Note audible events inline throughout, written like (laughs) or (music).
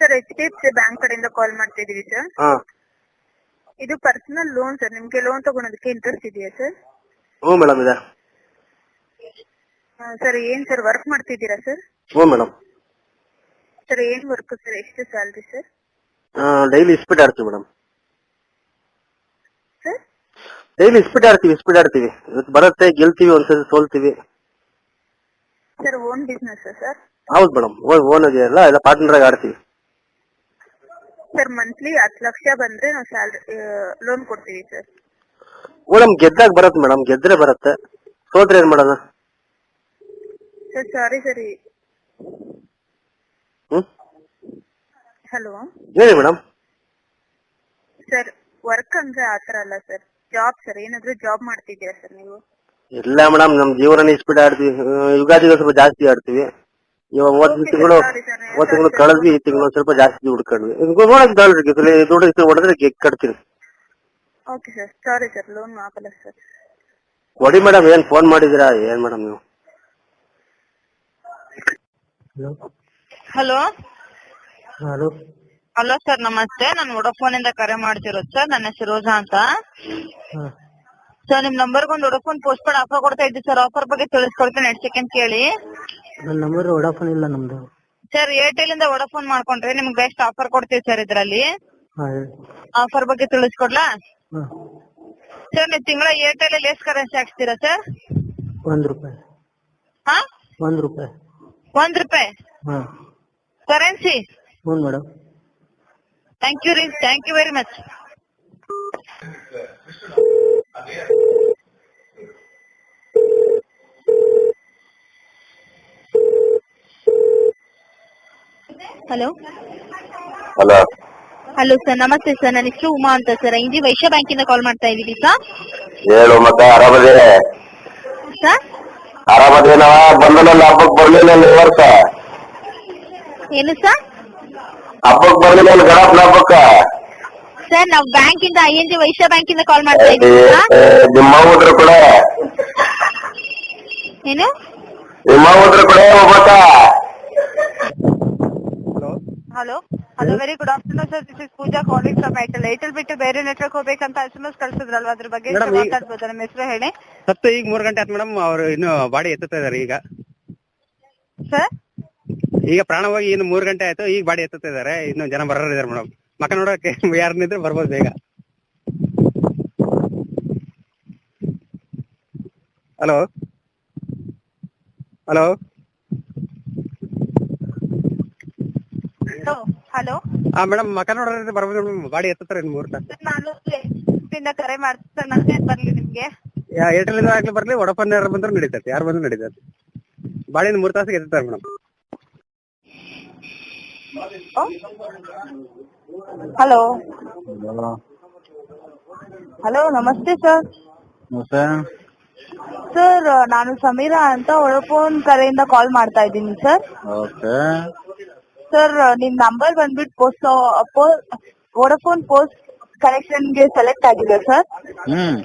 Sir H D F C bank ಕಡೆಯಿಂದ call ಮಾಡ್ತಿದೀವಿ sir ಹಾ. ಇದು ಪರ್ಸನಲ್ ಲೋನ್ ಸರ್ ನಿಮ್ಗೆ ಲೋನ್ ತಗೊಳೋದಕ್ಕೆ ಇಂಟ್ರೆಸ್ಟ್ ಇದೆಯಾ ಸರ್ ಹ್ಞೂ ಮೇಡಮ್ ಇದೆ. ಸರ್ ಏನ್ ಸರ್ ವರ್ಕ್ ಮಾಡ್ತಿದ್ದೀರಾ ಸರ್ ಹ್ಞೂ ಮೇಡಮ್ ಸರ್ ಏನ್ ವರ್ಕ್ ಸರ್ ಎಷ್ಟು ಸ್ಯಾಲ್ರಿ ಸರ್ ಡೈಲಿ ಸ್ಪೀಡ್ ಆಡ್ತೀವಿ ಮೇಡಮ್ ಸರ್ ಡೈಲಿ ಸ್ಪೀಡ್ ಆಡ್ತೀವಿ ಸ್ಪೀಡ್ ಆಡ್ತೀವಿ. ಇವತ್ತು ಬರುತ್ತೆ ಗೆಲ್ತೀವಿ ಒಂದ್ಸರಿ ಸೋಲ್ತೀವಿ. ಸರ್ ಓನ್ ಬಿಸ್ನೆಸ್ ಸರ್ ಹೌದು ಮೇಡಮ್ ಓನ್ ಇದೆಯಲ್ಲ ಎಲ್ಲ ಪಾರ್ಟ್ನರ್ ಆಗಿ ಆಡ್ತೀವಿ. ಸರ್ ಮಂತ್ಲಿ ಹತ್ತು ಲಕ್ಷ ಬಂದ್ರೆ ನಾವು ಸ್ಯಾಲ್ರಿ ಲೋನ್ ಕೊಡ್ತೀವಿ ಸರ್ ಮೇಡಮ್ ಗೆದ್ದಾಗ ಬರತ್ತೆ ಮೇಡಮ್ ಗೆದ್ರೆ ಬರತ್ತೆ. ಸೋತ್ರೆ ಏನ್ ಮಾಡೋಣ ಸರ್ ಸಾರಿ ಸರ್ ಹ್ಮ್? ಹಲೋ ಹೇಳಿ ಮೇಡಮ್ ಸರ್ ವರ್ಕ್ ಅಂದ್ರೆ ಆತರ ಅಲ್ಲ ಸರ್ ಜಾಬ್ ಸರ್ ಏನಾದ್ರು ಜಾಬ್ ಮಾಡ್ತಿದ್ದೀರಾ ಸರ್ ನೀವು? ಇಲ್ಲ ಮೇಡಮ್ ನಮ್ ಜೀವನ ಸ್ಪೀಡ್ ಆಡ್ತೀವಿ ಯುಗಾದಿಗೆ ಸ್ವಲ್ಪ ಜಾಸ್ತಿ ಆಡ್ತೀವಿ. ಇವಾಗ ಒಂದ್ ತಿಂಗಳು. ಒಂದ್ ತಿಂಗಳು ಕಳೆದ್ವಿ ಈ ತಿಂಗಳು ಸ್ವಲ್ಪ ಜಾಸ್ತಿ ಹುಡ್ಕೊಂಡ್ವಿ. ನೋಡಕ್ ದುಡ್ಡು ಹೊಡೆದ್ರೆ ಗೆ- ಕಟ್ತೀನಿ. Okay sir sorry sir loan ಆಗಲ್ಲ ಸರ್ ಕೊಡಿ ಮೇಡಮ್ ಏನ್ ಫೋನ್ ಮಾಡಿದಿರಾ ಏನ್ ಮೇಡಮ್ ನೀವು? ಹಲೋ ಹಲೋ ಹಲೋ ಸರ್ ನಮಸ್ತೆ. ನಾನು ವೊಡಫೋನ್ ಇಂದ ಕರೆ ಮಾಡ್ತಿರೋದು ಸರ್ ನನ್ನ ಹೆಸರು ರೋಜಾ ಅಂತ. ಸರ್ ನಿಮ್ ನಂಬರ್ಗೊಂದು ವೊಡಫೋನ್ ಪೋಸ್ಟ್ ಪೇಡ್ ಆಫರ್ ಕೊಡ್ತಾ ಇದ್ದೆ ಸರ್ ಆಫರ್ ಬಗ್ಗೆ ತಿಳಿಸ್ಕೊಡ್ತೀನಿ ಎರಡು ಸೆಕೆಂಡ್ ಕೇಳಿ. ನನ್ನ ನಂಬರ್ ವಡಾಫೋನ್ ಇಲ್ಲ ನಮ್ದು. ಸರ್ ಏರ್ಟೆಲ್ ಇಂದ ವಡಾಫೋನ್ ಮಾಡ್ಕೊಂಡ್ರೆ ನಿಮ್ಗೆ ಬೆಸ್ಟ್ ಆಫರ್ ಕೊಡ್ತೀವಿ ಸರ್ ಇದ್ರಲ್ಲಿ. ಹಾ ಹೇಳಿ. ಆಫರ್ ಬಗ್ಗೆ ತಿಳಿಸ್ಕೊಡ್ಲಾ? ಹಾಂ. ಸರ್ ನೀವು ತಿಂಗಳ ಏರ್ಟೆಲ್ ಅಲ್ಲಿ ಎಷ್ಟು ಕರೆನ್ಸಿ ಹಾಕ್ಸ್ತೀರಾ ಸರ್ ಒಂದ್ ರೂಪಾಯಿ. ಹಾ? ಒಂದ್ ರೂಪಾಯಿ. ಒಂದ್ ರೂಪಾಯಿ? ಹಾ. ಕರೆನ್ಸಿ ಹ್ಞೂ ಮೇಡಮ್ ಥ್ಯಾಂಕ್ ಯು ರೀ. Thank you very much hello? Hello? Hello sir ನಮಸ್ತೆ ಸರ್ ನನ್ನ ಹೆಸರು ಉಮಾ ಅಂತ ಸರ್. ಇಂಜಿ ವೈಶ್ಯ ಬ್ಯಾಂಕಿಂದ ಕಾಲ್ ಮಾಡ್ತಾ ಇದ್ದೀವಿ ಸರ್. ಹೇಳು ಮತ್ತೆ ಆರಾಮದೇ? ಸರ್? ಆರಾಮದೇನವ ಬಂದನಲ್ಲ ಹಬ್ಬಕ್ ಬರ್ಲಿಲ್ಲ ಈ ವರ್ಷ. ಏನು ಸರ್? ಹಬ್ಬಕ್ ಬರ್ಲಿಲ್ಲ ಗಣಪನ ಹಬ್ಬಕ್ಕ. ಸರ್ ನಾವು ಬ್ಯಾಂಕ್ ಇಂದ I N G Vysya bank ಇಂದ ಕಾಲ್ ಮಾಡ್ತಾ ಇದ್ದೀವಿ ಸರ್. ಏ, ನಿಮ್ಮ ಹೋದ್ರ ಕೂಡ? ಏನು? ನಿಮ್ಮ ಹೋದ್ರ ಕೂಡ ಒಬ್ಬಕ್ಕ hello hello very good afternoon sir this is Pooja calling from Airtel Airtel ಬಿಟ್ಟು ಬೇರೆ ನೆಟ್ವರ್ಕ್ ಹೋಗ್ಬೇಕಂತ ಎಸ್ ಎಂ ಎಸ್ ಕಳ್ಸಿದ್ರಲ್ವಾ? ಅದ್ರ ಬಗ್ಗೆ Madam, ಈ- ಮಾತಾಡ್ಬೋದಾ? ನಿಮ್ಮ ಹೆಸರು ಹೇಳಿ. ಸತ್ತು ಈಗ ಮೂರ್ ಗಂಟೆ ಆಯ್ತು ಮೇಡಮ್ ಅವ್ರು ಇನ್ನು ಬಾಡಿ ಎತ್ತುತ್ತಾ ಇದಾರೆ ಈಗ. ಸರ್ ಈಗ ಪ್ರಾಣ ಹೋಗಿ ಇನ್ನು ಮೂರ್ ಗಂಟೆ ಆಯ್ತು. ಈಗ ಬಾಡಿ ಎತ್ತುತ್ತಾ ಇದಾರೆ. ಇನ್ನು ಜನ ಬರೋರು ಇದಾರೆ ಮೇಡಮ್ ಮಕ್ಕ ನೋಡಕ್ಕೆ (laughs) ಯಾರನ್ನಿದ್ರೆ ಬರ್ಬೋದು ಬೇಗ. Hello hello hello? ಆ ಮೇಡಮ್ ಮಕ್ಕ ನೋಡ್ರಿ ಬರ್ಬೋದು ಮೇಡಮ್ ಬಾಡಿ ಎತ್ತುತ್ತಾರೆ ಇನ್ ಮೂರ್ ತಾಸು ನಾನು ಇಂದ ಕರೆ ಮಾಡ್ತೀನಿ ನನ್ಗೆ ಬರ್ಲಿ ನಿಮ್ಗೆ. ಏರ್ಟೆಲ್ ಇಂದ ಆಗ್ಲಿ ಬರ್ಲಿ ವಡಫೋನ್ ಯಾರು ಬಂದ್ರು ನಡೀತೈತಿ ಯಾರು ಬಂದ್ರು ನಡೀತೈತಿ ಬಾಳಿನ ಮೂರ್ ತಾಸಿಗೆ ಎತ್ತತ್ತಾರ ಮೇಡಮ್. ಹಲೋ? ಹಲೋ. ನಮಸ್ತೆ ಸರ್. ಸರ್ ನಾನು ಸಮೀರಾ ಅಂತ ಒಳಫೋನ್ ಕರೆಯಿಂದ ಕಾಲ್ ಮಾಡ್ತಾ ಇದ್ದೀನಿ ಸರ್. ಓಕೆ. ಸರ್ ನಿಮ್ ನಂಬರ್ ಬಂದ್ಬಿಟ್ಟು ಪೋಸ್ಟ್ ವೋಡಫೋನ್ ಪೋಸ್ಟ್ ಕನೆಕ್ಷನ್ಗೆ ಸೆಲೆಕ್ಟ್ ಆಗಿದೆ ಸರ್ ಹ್ಮ್.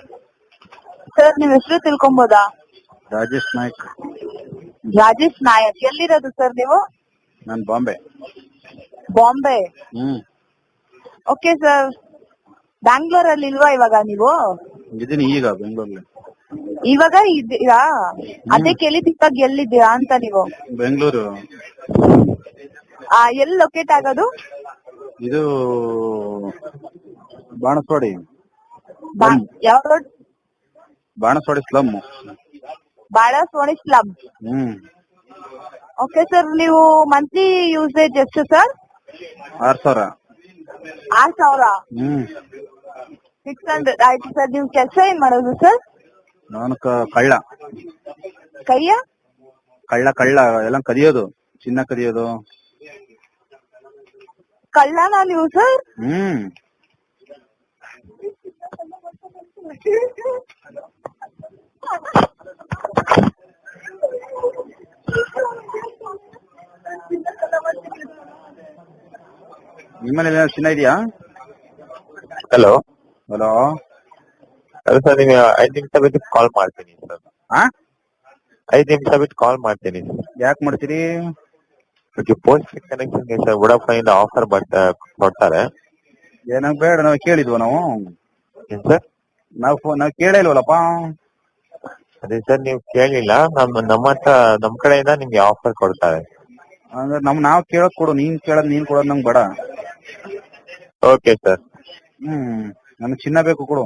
ಸರ್ ನಿಮ್ ಹೆಸರು ತಿಳ್ಕೊಬೋದಾ? ರಾಜೇಶ್ ನಾಯಕ್. ರಾಜೇಶ್ ನಾಯಕ್. ಎಲ್ಲಿರೋದು ಸರ್ ನೀವು? ನಾನು ಬಾಂಬೆ. ಬಾಂಬೆ. ಹ್ಮ್. ಓಕೆ ಸರ್ ಬ್ಯಾಂಗ್ಳೂರಲ್ಲಿ ಇಲ್ವಾ ಇವಾಗ ನೀವು? ಇದೀನಿ ಈಗ ಬೆಂಗಳೂರಲ್ಲಿ ಇವಾಗ ಇದ್ದೀರಾ? ಅದೇ ಕೇಳಿದ್ ಇವಾಗ ಎಲ್ಲಿದ್ದೀರಾ ಅಂತ ನೀವು. ಬೆಂಗಳೂರು. ಎಲ್ಲಿ ಲೊಕೇಟ್ ಆಗೋದು? ಇದು ಬಾಣಸ್ವಾಡಿ. ಯಾವ road? Banaswadi slum. Banaswadi slum. ಹ್ಮ್. ಓಕೆ ಸರ್ ನೀವು ಮಂತ್ಲಿ ಯೂಸೇಜ್ ಎಷ್ಟು ಸರ್ ಆರ್ ಸಾವಿರ. ಆರ್ ಸಾವಿರ? ಹ್ಮ್. ಸಿಕ್ಸ್ ಹಂಡ್ರೆಡ್ ಆಯ್ತು ಸರ್ ನೀವು ಕೆಲಸ ಏನ್ ಮಾಡೋದು ಸರ್ ನಾನು ಕಳ್ಳ. ಕೈಯ? ಕಳ್ಳ ಕಳ್ಳ. ಎಲ್ಲ ಕದಿಯೋದು. ಚಿನ್ನ ಕದಿಯೋದು. ಕಳ್ಳನ ನೀವು ಸರ್? ಹ್ಮ್. ನಿಮ್ಮಲ್ಲಿ ಏನಾದ್ರು ಚಿನ್ನ ಇದೆಯಾ? ಹಲೋ ಹಲೋ ಅದು ಸರ್ ನಿಮಗೆ ಐದು ನಿಮಿಷ ಬಿಟ್ಟು ಕಾಲ್ ಮಾಡ್ತೀನಿ ಸರ್ ಹಾ ಐದು ನಿಮಿಷ ಬಿಟ್ಟು ಕಾಲ್ ಮಾಡ್ತೀನಿ. ಸರ್ ಯಾಕೆ ಮಾಡ್ತೀರಿ? ಓಕೆ ಪೋಸ್ಟ್ ಕನೆಕ್ಷನ್ಗೆ ಸರ್ ವೋಡಾಫೋನ್ ಇಂದ ಆಫರ್ ಬಟ್ ಕೊಡ್ತಾರೆ. ಏನೋ ಬೇಡ ನಾವು ಕೇಳಿದ್ವು ನಾವು? ಏನ್ ಸರ್? ನಾವು ಫೋನ್ ನಾವು ಕೇಳೇ ಇಲ್ವಲ್ಲಪ್ಪ? ಅದೇ ಸರ್ ನೀವು ಕೇಳಿಲ್ಲ. ನಮ್ಮ ನಮ್ಮ ಹತ್ರ ನಮ್ ಕಡೆಯಿಂದ ನಿಮ್ಗೆ ಆಫರ್ ಕೊಡ್ತಾರೆ. ಅಂದ್ರೆ ನಮ್ ನಾವ್ ಕೇಳೋದ್ ಕೊಡು ನೀನ್ ಕೇಳೋದ್ ನೀನ್ ಕೊಡೋದ್ ನಂಗ್ ಬೇಡ. ಓಕೆ ಸರ್ ಹ್ಮ್ ನಮ್ಗೆ ಚಿನ್ನ ಬೇಕು ಕೊಡು.